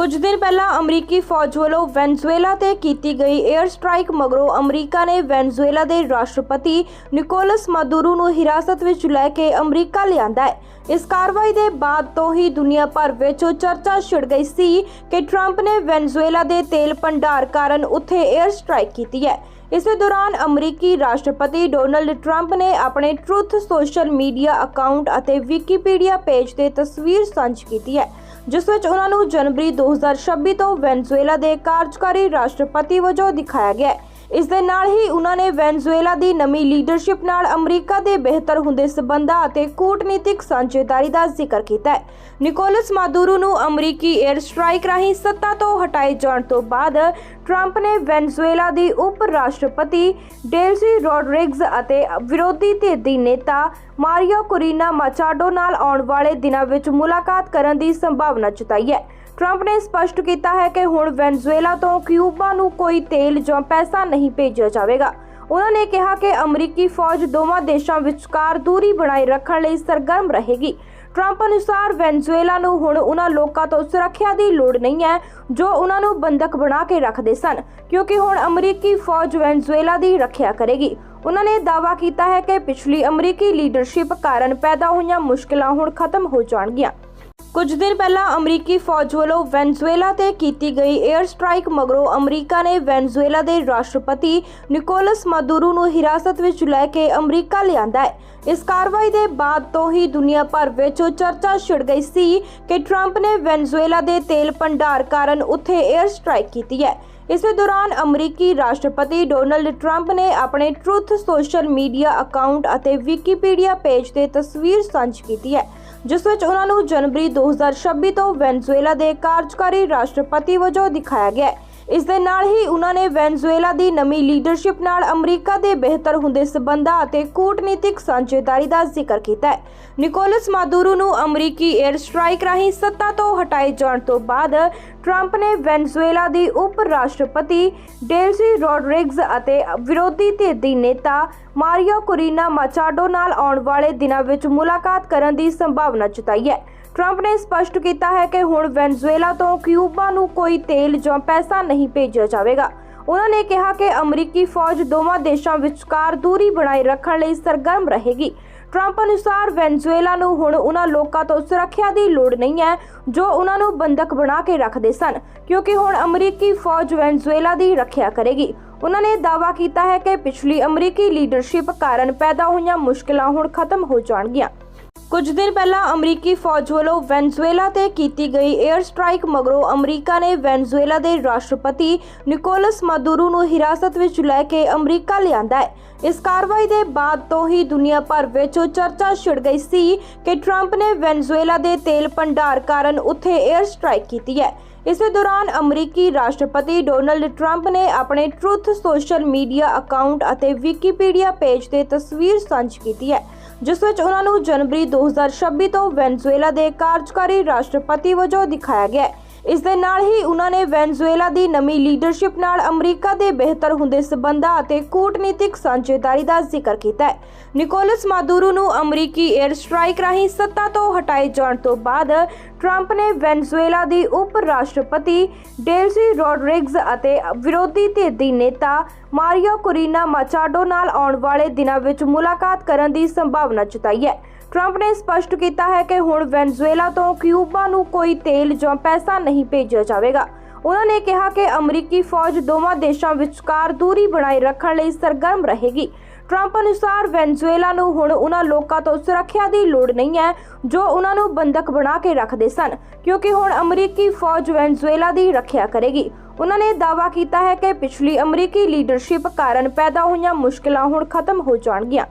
ਕੁਝ ਦਿਨ ਪਹਿਲਾਂ ਅਮਰੀਕੀ ਫੌਜ ਵੱਲੋਂ ਵੈਨਜ਼ੂਏਲਾ ਤੇ ਕੀਤੀ ਗਈ 에ਅਰ ਸਟ੍ਰਾਈਕ ਮਗਰੋਂ ਅਮਰੀਕਾ ਨੇ ਵੈਨਜ਼ੂਏਲਾ ਦੇ ਰਾਸ਼ਟਰਪਤੀ ਨਿਕੋਲਸ ਮਾਦੂਰੋ ਨੂੰ ਹਿਰਾਸਤ ਵਿੱਚ ਲੈ ਕੇ ਅਮਰੀਕਾ ਲਿਆਂਦਾ ਹੈ। ਇਸ ਕਾਰਵਾਈ ਦੇ ਬਾਅਦ ਤੋਂ ਹੀ ਦੁਨੀਆ ਭਰ ਵਿੱਚ ਚਰਚਾ ਛਿੜ ਗਈ ਸੀ ਕਿ ਟਰੰਪ ਨੇ ਵੈਨਜ਼ੂਏਲਾ ਦੇ ਤੇਲ ਭੰਡਾਰ ਕਾਰਨ ਉੱਥੇ 에ਅਰ ਸਟ੍ਰਾਈਕ ਕੀਤੀ ਹੈ। ਇਸੇ ਦੌਰਾਨ ਅਮਰੀਕੀ ਰਾਸ਼ਟਰਪਤੀ ਡੋਨਲਡ ਟਰੰਪ ਨੇ ਆਪਣੇ ਟਰੁੱਥ ਸੋਸ਼ਲ ਮੀਡੀਆ ਅਕਾਊਂਟ ਅਤੇ ਵਿਕੀਪੀਡੀਆ ਪੇਜ ਤੇ ਤਸਵੀਰ ਸਾਂਝੀ ਕੀਤੀ ਹੈ। ਜਿਸ ਵਿੱਚ ਉਹਨਾਂ ਨੂੰ ਜਨਵਰੀ 2026 ਤੋਂ ਵੈਨਜ਼ੂਏਲਾ ਦੇ ਕਾਰਜਕਾਰੀ ਰਾਸ਼ਟਰਪਤੀ ਵਜੋਂ ਦਿਖਾਇਆ ਗਿਆ ਹੈ। ਇਸ ਦੇ ਨਾਲ ਹੀ ਉਹਨਾਂ ਨੇ ਵੈਨਜ਼ੂਏਲਾ ਦੀ ਨਵੀਂ ਲੀਡਰਸ਼ਿਪ ਨਾਲ ਅਮਰੀਕਾ ਦੇ ਬਿਹਤਰ ਹੁੰਦੇ ਸਬੰਧਾਂ ਅਤੇ ਕੂਟਨੀਤਿਕ ਸਾਂਝੇਦਾਰੀ ਦਾ ਜ਼ਿਕਰ ਕੀਤਾ ਹੈ। ਨਿਕੋਲਸ ਮਾਦੂਰੋ ਨੂੰ ਅਮਰੀਕੀ 에ਅਰ ਸਟ੍ਰਾਈਕ ਰਾਹੀਂ ਸੱਤਾ ਤੋਂ ਹਟਾਏ ਜਾਣ ਤੋਂ ਬਾਅਦ ਟਰੰਪ ਨੇ ਵੈਨਜ਼ੂਏਲਾ ਦੀ ਉਪ ਰਾਸ਼ਟਰਪਤੀ ਡੇਲਸੀ ਰੋਡਰਿਗਜ਼ ਅਤੇ ਵਿਰੋਧੀ ਧਿਰ ਦੀ ਨੇਤਾ ਮਾਰੀਓ ਕੁਰੀਨਾ ਮਾਚਾਡੋ ਨਾਲ ਆਉਣ ਵਾਲੇ ਦਿਨਾਂ ਵਿੱਚ ਮੁਲਾਕਾਤ ਕਰਨ ਦੀ ਸੰਭਾਵਨਾ ਜਤਾਈ ਹੈ। ਟਰੰਪ ਨੇ ਸਪਸ਼ਟ ਕੀਤਾ ਹੈ ਕਿ ਹੁਣ ਵੈਨਜ਼ੂਏਲਾ ਤੋਂ ਕਿਊਬਾ ਨੂੰ ਕੋਈ ਤੇਲ ਜਾਂ ਪੈਸਾ ਨਹੀਂ ਭੇਜਿਆ ਜਾਵੇਗਾ। ਉਹਨਾਂ ਨੇ ਕਿਹਾ ਕਿ ਅਮਰੀਕੀ ਫੌਜ ਦੋਵਾਂ ਦੇਸ਼ਾਂ ਵਿਚਕਾਰ ਦੂਰੀ ਬਣਾਈ ਰੱਖਣ ਲਈ ਸਰਗਰਮ ਰਹੇਗੀ। ਟਰੰਪ ਅਨੁਸਾਰ ਵੈਨਜ਼ੂਏਲਾ ਨੂੰ ਹੁਣ ਉਹਨਾਂ ਲੋਕਾਂ ਤੋਂ ਸੁਰੱਖਿਆ ਦੀ ਲੋੜ ਨਹੀਂ ਹੈ, ਜੋ ਉਹਨਾਂ ਨੂੰ ਬੰਦਕ ਬਣਾ ਕੇ ਰੱਖਦੇ ਸਨ, ਕਿਉਂਕਿ ਹੁਣ ਅਮਰੀਕੀ ਫੌਜ ਵੈਨਜ਼ੂਏਲਾ ਦੀ ਰੱਖਿਆ ਕਰੇਗੀ। ਉਹਨਾਂ ਨੇ ਦਾਅਵਾ ਕੀਤਾ ਹੈ ਕਿ ਪਿਛਲੀ ਅਮਰੀਕੀ ਲੀਡਰਸ਼ਿਪ ਕਾਰਨ ਪੈਦਾ ਹੋਈਆਂ ਮੁਸ਼ਕਲਾਂ ਹੁਣ ਖਤਮ ਹੋ ਜਾਣਗੀਆਂ। ਕੁਝ ਦਿਨ ਪਹਿਲਾਂ ਅਮਰੀਕੀ ਫੌਜ ਵੱਲੋਂ ਵੈਨਜ਼ੂਏਲਾ ਤੇ ਕੀਤੀ ਗਈ 에ਅਰ ਸਟ੍ਰਾਈਕ ਮਗਰੋਂ ਅਮਰੀਕਾ ਨੇ ਵੈਨਜ਼ੂਏਲਾ ਦੇ ਰਾਸ਼ਟਰਪਤੀ ਨਿਕੋਲਸ ਮਾਦੂਰੋ ਨੂੰ ਹਿਰਾਸਤ ਵਿੱਚ ਲੈ ਕੇ ਅਮਰੀਕਾ ਲਿਆਂਦਾ ਹੈ। ਇਸ ਕਾਰਵਾਈ ਦੇ ਬਾਅਦ ਤੋਂ ਹੀ ਦੁਨੀਆ ਭਰ ਵਿੱਚ ਚਰਚਾ ਛਿੜ ਗਈ ਸੀ ਕਿ ਟਰੰਪ ਨੇ ਵੈਨਜ਼ੂਏਲਾ ਦੇ ਤੇਲ ਭੰਡਾਰ ਕਾਰਨ ਉੱਥੇ 에ਅਰ ਸਟ੍ਰਾਈਕ ਕੀਤੀ ਹੈ। ਇਸੇ ਦੌਰਾਨ ਅਮਰੀਕੀ ਰਾਸ਼ਟਰਪਤੀ ਡੋਨਲਡ ਟਰੰਪ ਨੇ ਆਪਣੇ ਟਰੁੱਥ ਸੋਸ਼ਲ ਮੀਡੀਆ ਅਕਾਊਂਟ ਅਤੇ ਵਿਕੀਪੀਡੀਆ ਪੇਜ ਤੇ ਤਸਵੀਰ ਸਾਂਝੀ ਕੀਤੀ ਹੈ। ਜਿਸ ਵਿੱਚ ਉਹਨਾਂ ਨੂੰ ਜਨਵਰੀ 2026 ਤੋਂ ਵੈਨਜ਼ੂਏਲਾ ਦੇ ਕਾਰਜਕਾਰੀ ਰਾਸ਼ਟਰਪਤੀ ਵਜੋਂ ਦਿਖਾਇਆ ਗਿਆ ਹੈ। ਇਸ ਦੇ ਨਾਲ ਹੀ ਉਹਨਾਂ ਨੇ ਵੈਨਜ਼ੂਏਲਾ ਦੀ ਨਵੀਂ ਲੀਡਰਸ਼ਿਪ ਨਾਲ ਅਮਰੀਕਾ ਦੇ ਬਿਹਤਰ ਹੁੰਦੇ ਸਬੰਧਾਂ ਅਤੇ ਕੂਟਨੀਤਿਕ ਸਾਂਝੇਦਾਰੀ ਦਾ ਜ਼ਿਕਰ ਕੀਤਾ ਹੈ। ਨਿਕੋਲਸ ਮਾਦੂਰੋ ਨੂੰ ਅਮਰੀਕੀ 에ਅਰ ਸਟ੍ਰਾਈਕ ਰਾਹੀਂ ਸੱਤਾ ਤੋਂ ਹਟਾਏ ਜਾਣ ਤੋਂ ਬਾਅਦ ਟਰੰਪ ਨੇ ਵੈਨਜ਼ੂਏਲਾ ਦੀ ਉਪ ਰਾਸ਼ਟਰਪਤੀ ਡੇਲਸੀ ਰੋਡਰਿਗਜ਼ ਅਤੇ ਵਿਰੋਧੀ ਧਿਰ ਦੀ ਨੇਤਾ ਮਾਰੀਓ ਕੁਰੀਨਾ ਮਾਚਾਡੋ ਨਾਲ ਆਉਣ ਵਾਲੇ ਦਿਨਾਂ ਵਿੱਚ ਮੁਲਾਕਾਤ ਕਰਨ ਦੀ ਸੰਭਾਵਨਾ ਜਤਾਈ ਹੈ। ਟਰੰਪ ਨੇ ਸਪਸ਼ਟ ਕੀਤਾ ਹੈ ਕਿ ਹੁਣ ਵੈਨਜ਼ੂਏਲਾ ਤੋਂ ਕਿਊਬਾ ਨੂੰ ਕੋਈ ਤੇਲ ਜਾਂ ਪੈਸਾ ਨਹੀਂ ਭੇਜਿਆ ਜਾਵੇਗਾ। ਉਹਨਾਂ ਨੇ ਕਿਹਾ ਕਿ ਅਮਰੀਕੀ ਫੌਜ ਦੋਵਾਂ ਦੇਸ਼ਾਂ ਵਿਚਕਾਰ ਦੂਰੀ ਬਣਾਈ ਰੱਖਣ ਲਈ ਸਰਗਰਮ ਰਹੇਗੀ। ਟਰੰਪ ਅਨੁਸਾਰ ਵੈਨਜ਼ੂਏਲਾ ਨੂੰ ਹੁਣ ਉਹਨਾਂ ਲੋਕਾਂ ਤੋਂ ਸੁਰੱਖਿਆ ਦੀ ਲੋੜ ਨਹੀਂ ਹੈ, ਜੋ ਉਹਨਾਂ ਨੂੰ ਬੰਦਕ ਬਣਾ ਕੇ ਰੱਖਦੇ ਸਨ, ਕਿਉਂਕਿ ਹੁਣ ਅਮਰੀਕੀ ਫੌਜ ਵੈਨਜ਼ੂਏਲਾ ਦੀ ਰੱਖਿਆ ਕਰੇਗੀ। ਉਹਨਾਂ ਨੇ ਦਾਅਵਾ ਕੀਤਾ ਹੈ ਕਿ ਪਿਛਲੀ ਅਮਰੀਕੀ ਲੀਡਰਸ਼ਿਪ ਕਾਰਨ ਪੈਦਾ ਹੋਈਆਂ ਮੁਸ਼ਕਲਾਂ ਹੁਣ ਖਤਮ ਹੋ ਜਾਣਗੀਆਂ। ਕੁਝ ਦਿਨ ਪਹਿਲਾਂ ਅਮਰੀਕੀ ਫੌਜ ਵੱਲੋਂ ਵੈਨਜ਼ੂਏਲਾ ਤੇ ਕੀਤੀ ਗਈ 에ਅਰ ਸਟ੍ਰਾਈਕ ਮਗਰੋਂ ਅਮਰੀਕਾ ਨੇ ਵੈਨਜ਼ੂਏਲਾ ਦੇ ਰਾਸ਼ਟਰਪਤੀ ਨਿਕੋਲਸ ਮਾਦੂਰੋ ਨੂੰ ਹਿਰਾਸਤ ਵਿੱਚ ਲੈ ਕੇ ਅਮਰੀਕਾ ਲਿਆਂਦਾ ਹੈ। ਇਸ ਕਾਰਵਾਈ ਦੇ ਬਾਅਦ ਤੋਂ ਹੀ ਦੁਨੀਆ ਭਰ ਵਿੱਚ ਚਰਚਾ ਛਿੜ ਗਈ ਸੀ ਕਿ ਟਰੰਪ ਨੇ ਵੈਨਜ਼ੂਏਲਾ ਦੇ ਤੇਲ ਭੰਡਾਰ ਕਾਰਨ ਉੱਥੇ 에ਅਰ ਸਟ੍ਰਾਈਕ ਕੀਤੀ ਹੈ। ਇਸੇ ਦੌਰਾਨ ਅਮਰੀਕੀ ਰਾਸ਼ਟਰਪਤੀ ਡੋਨਲਡ ਟਰੰਪ ਨੇ ਆਪਣੇ ਟਰੁੱਥ ਸੋਸ਼ਲ ਮੀਡੀਆ ਅਕਾਊਂਟ ਅਤੇ ਵਿਕੀਪੀਡੀਆ ਪੇਜ ਤੇ ਤਸਵੀਰ ਸਾਂਝੀ ਕੀਤੀ ਹੈ, ਜਿਸ ਵਿੱਚ ਉਹਨਾਂ ਨੂੰ ਜਨਵਰੀ 2026 ਤੋਂ ਵੈਨਜ਼ੂਏਲਾ ਦੇ ਕਾਰਜਕਾਰੀ ਰਾਸ਼ਟਰਪਤੀ ਵਜੋਂ ਦਿਖਾਇਆ ਗਿਆ ਹੈ। ਇਸ ਦੇ ਨਾਲ ਹੀ ਉਹਨਾਂ ਨੇ ਵੈਨਜ਼ੂਏਲਾ ਦੀ ਨਵੀਂ ਲੀਡਰਸ਼ਿਪ ਨਾਲ ਅਮਰੀਕਾ ਦੇ ਬਿਹਤਰ ਹੁੰਦੇ ਸਬੰਧਾਂ ਅਤੇ ਕੂਟਨੀਤਿਕ ਸਾਂਝੇਦਾਰੀ ਦਾ ਜ਼ਿਕਰ ਕੀਤਾ ਹੈ। ਨਿਕੋਲਸ ਮਾਦੂਰੋ ਨੂੰ ਅਮਰੀਕੀ 에ਅਰ ਸਟ੍ਰਾਈਕ ਰਾਹੀਂ ਸੱਤਾ ਤੋਂ ਹਟਾਏ ਜਾਣ ਤੋਂ ਬਾਅਦ ਟਰੰਪ ਨੇ ਵੈਨਜ਼ੂਏਲਾ ਦੀ ਉਪ ਰਾਸ਼ਟਰਪਤੀ ਡੇਲਸੀ ਰੋਡਰਿਗਜ਼ ਅਤੇ ਵਿਰੋਧੀ ਧਿਰ ਦੀ ਨੇਤਾ ਮਾਰੀਓ ਕੁਰੀਨਾ ਮਾਚਾਡੋ ਨਾਲ ਆਉਣ ਵਾਲੇ ਦਿਨਾਂ ਵਿੱਚ ਮੁਲਾਕਾਤ ਕਰਨ ਦੀ ਸੰਭਾਵਨਾ ਜਤਾਈ ਹੈ। ਟਰੰਪ ਨੇ ਸਪਸ਼ਟ ਕੀਤਾ ਹੈ ਕਿ ਹੁਣ ਵੈਨਜ਼ੂਏਲਾ ਤੋਂ ਕਿਊਬਾ ਨੂੰ ਕੋਈ ਤੇਲ ਜਾਂ ਪੈਸਾ ਨਹੀਂ ਭੇਜਿਆ ਜਾਵੇਗਾ। ਉਹਨਾਂ ਨੇ ਕਿਹਾ ਕਿ ਅਮਰੀਕੀ ਫੌਜ ਦੋਵਾਂ ਦੇਸ਼ਾਂ ਵਿਚਕਾਰ ਦੂਰੀ ਬਣਾਈ ਰੱਖਣ ਲਈ ਸਰਗਰਮ ਰਹੇਗੀ। ਟਰੰਪ ਅਨੁਸਾਰ ਵੈਨਜ਼ੂਏਲਾ ਨੂੰ ਹੁਣ ਉਹਨਾਂ ਲੋਕਾਂ ਤੋਂ ਸੁਰੱਖਿਆ ਦੀ ਲੋੜ ਨਹੀਂ ਹੈ, ਜੋ ਉਹਨਾਂ ਨੂੰ ਬੰਦਕ ਬਣਾ ਕੇ ਰੱਖਦੇ ਸਨ, ਕਿਉਂਕਿ ਹੁਣ ਅਮਰੀਕੀ ਫੌਜ ਵੈਨਜ਼ੂਏਲਾ ਦੀ ਰੱਖਿਆ ਕਰੇਗੀ। ਉਹਨਾਂ ਨੇ ਦਾਅਵਾ ਕੀਤਾ ਹੈ ਕਿ ਪਿਛਲੀ ਅਮਰੀਕੀ ਲੀਡਰਸ਼ਿਪ ਕਾਰਨ ਪੈਦਾ ਹੋਈਆਂ ਮੁਸ਼ਕਲਾਂ ਹੁਣ ਖਤਮ ਹੋ ਜਾਣਗੀਆਂ।